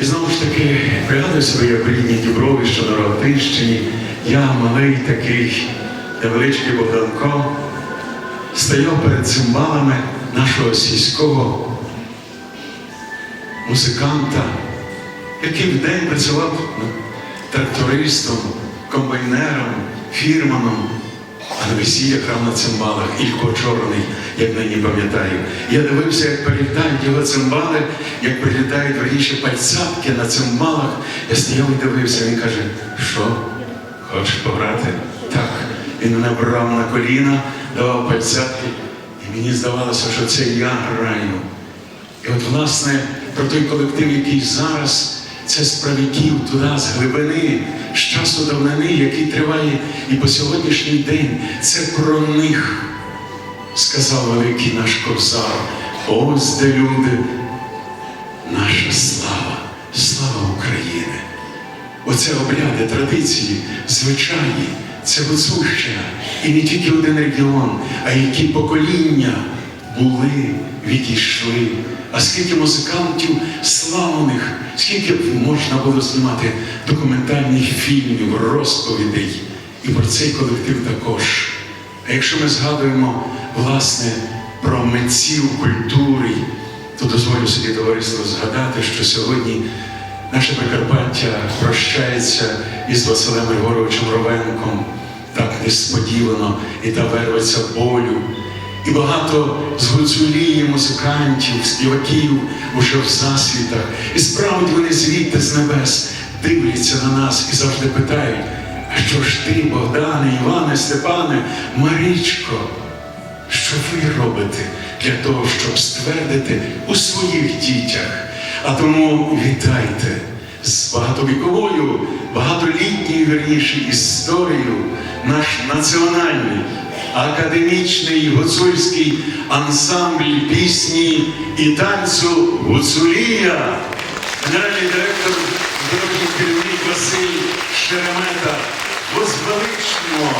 І знову ж таки, пригадую себе, як рідній Діброві, що на Рогатинщині, я малий такий невеличкий Богданко, стояв перед цимбалами нашого сільського музиканта, який вдень працював трактористом, комбайнером, фірманом, а на весілля грав на цимбалах Ілько Чорний, як нині пам'ятаю. Я дивився, як прилітають його цимбали, як прилітають верніше пальцатки на цимбалах. Я стояв і дивився, він каже, що, хочеш пограти? Так. Він мене брав на коліна, давав пальцятки, і мені здавалося, що це я граю. І от, власне, про той колектив, який зараз, це з правіків туди, з глибини, з часу давнини, який триває і по сьогоднішній день, це про них, сказав великий наш ковзар. Ось де люди, наша слава, слава України. Оце обряди, традиції, звичаї, це Гуцульщина. І не тільки один регіон, а які покоління були, відійшли. А скільки музикантів славних, скільки можна було знімати документальних фільмів, розповідей. І про цей колектив також. А якщо ми згадуємо, власне, про митців культури, то дозволю собі товариство згадати, що сьогодні наше Прикарпаття прощається із Василем Григоровичем Ровенком так несподівано і та верветься болю. І багато з гуцулії музикантів, співаків уже в засвітах. І справді вони звідти з небес дивляться на нас і завжди питають: а що ж ти, Богдане, Іване, Степане, Марічко? Що ви робите для того, щоб ствердити у своїх дітях? А тому вітайте з багатовіковою, багатолітньою вірніше історією наш національний академічний гуцульський ансамбль пісні і танцю Гуцулія, генеральний директор, дорогий керівник Василь Шеремета, возвеличимо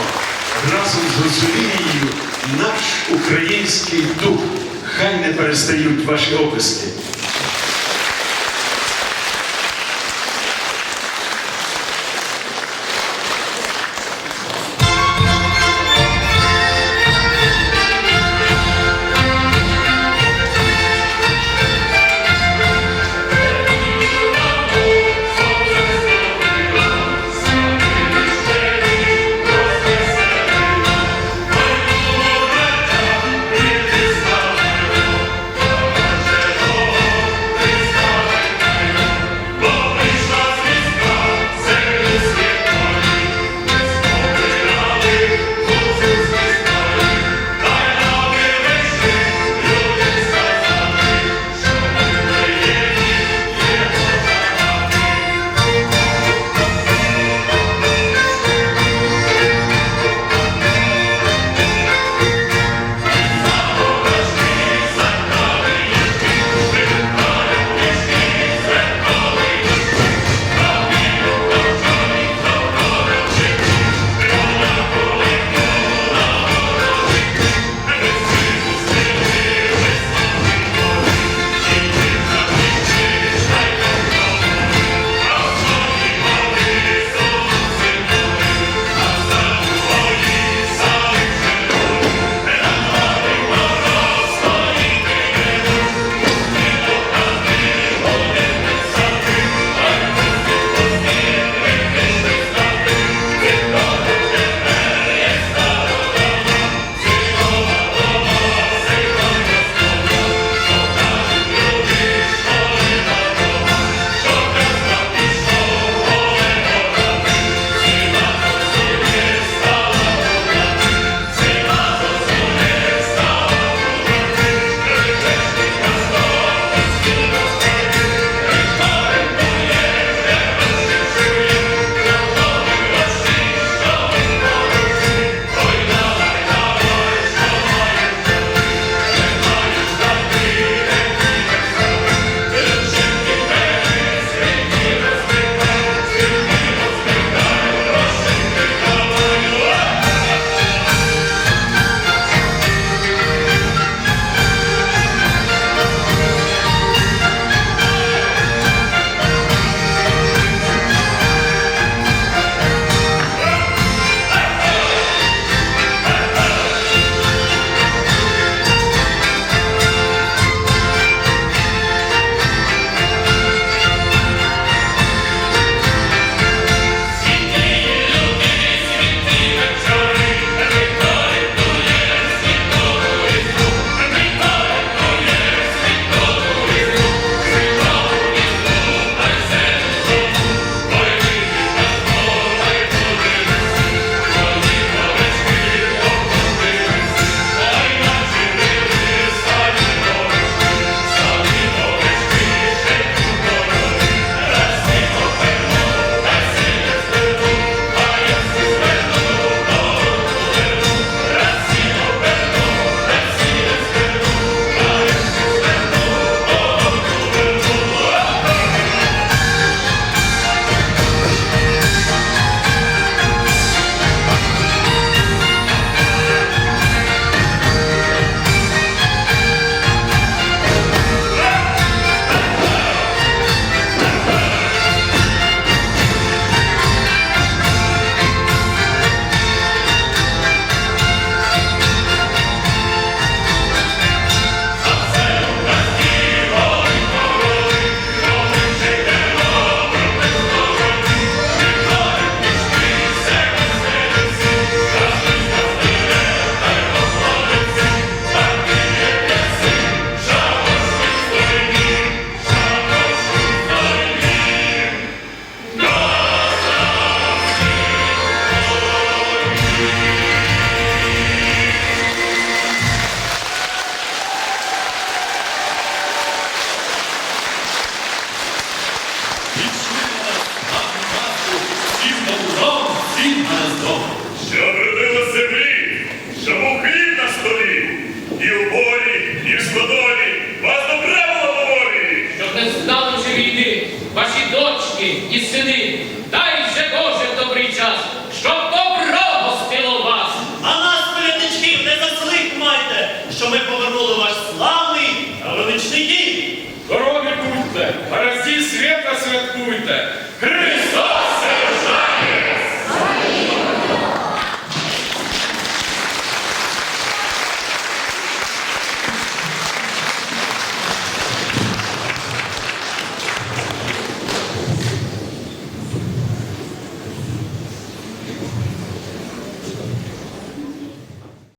разом з Гуцулією наш український дух. Хай не перестають ваші описки.